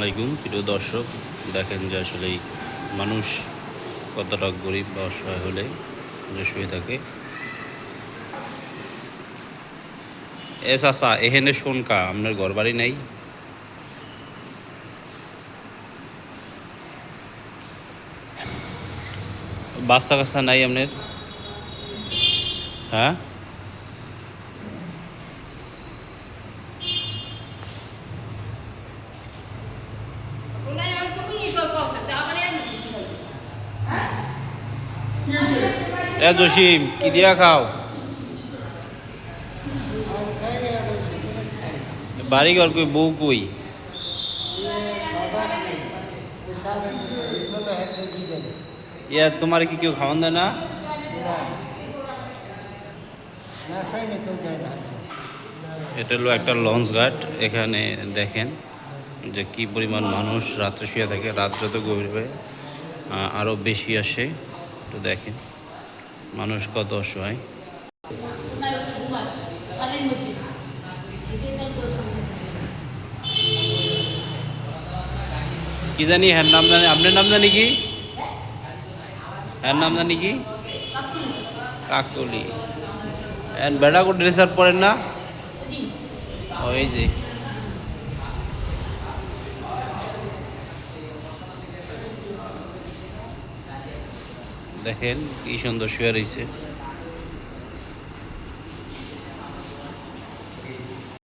আলাইকুম। প্রিয় দর্শক, দেখেন যে আসলে মানুষ কতটা গরিব বা অসহায় হলে শুয়ে থাকে। এ চাচা, এহেনে শোনকা আপনার ঘর বাড়ি নাই? বাচ্চা কাচ্চা নাই আপনার? হ্যাঁ? এ জসিম কি দিয়া খাও? বাড়ি ঘর কই বউ কই? ইয়া তোমার কি কেউ খাওয়ান দেয় না? এটা হলো একটা লঞ্চ ঘাট এখানে দেখেন যে কি পরিমাণ মানুষ রাত্রে শুয়ে থাকে রাত যত গভীর হবে আহ, আরও বেশি আসে তো দেখেন। মানুষ কত অসহায়। কি জানি, হ্যার নাম জানি, আপনার নাম জানি কি? হ্যার নাম জানি কি? কাকলি। বেড়া কো ড্রেস আর পরেন না? ওই যে। দেখেন কি সুন্দর শুয়ে রয়েছে।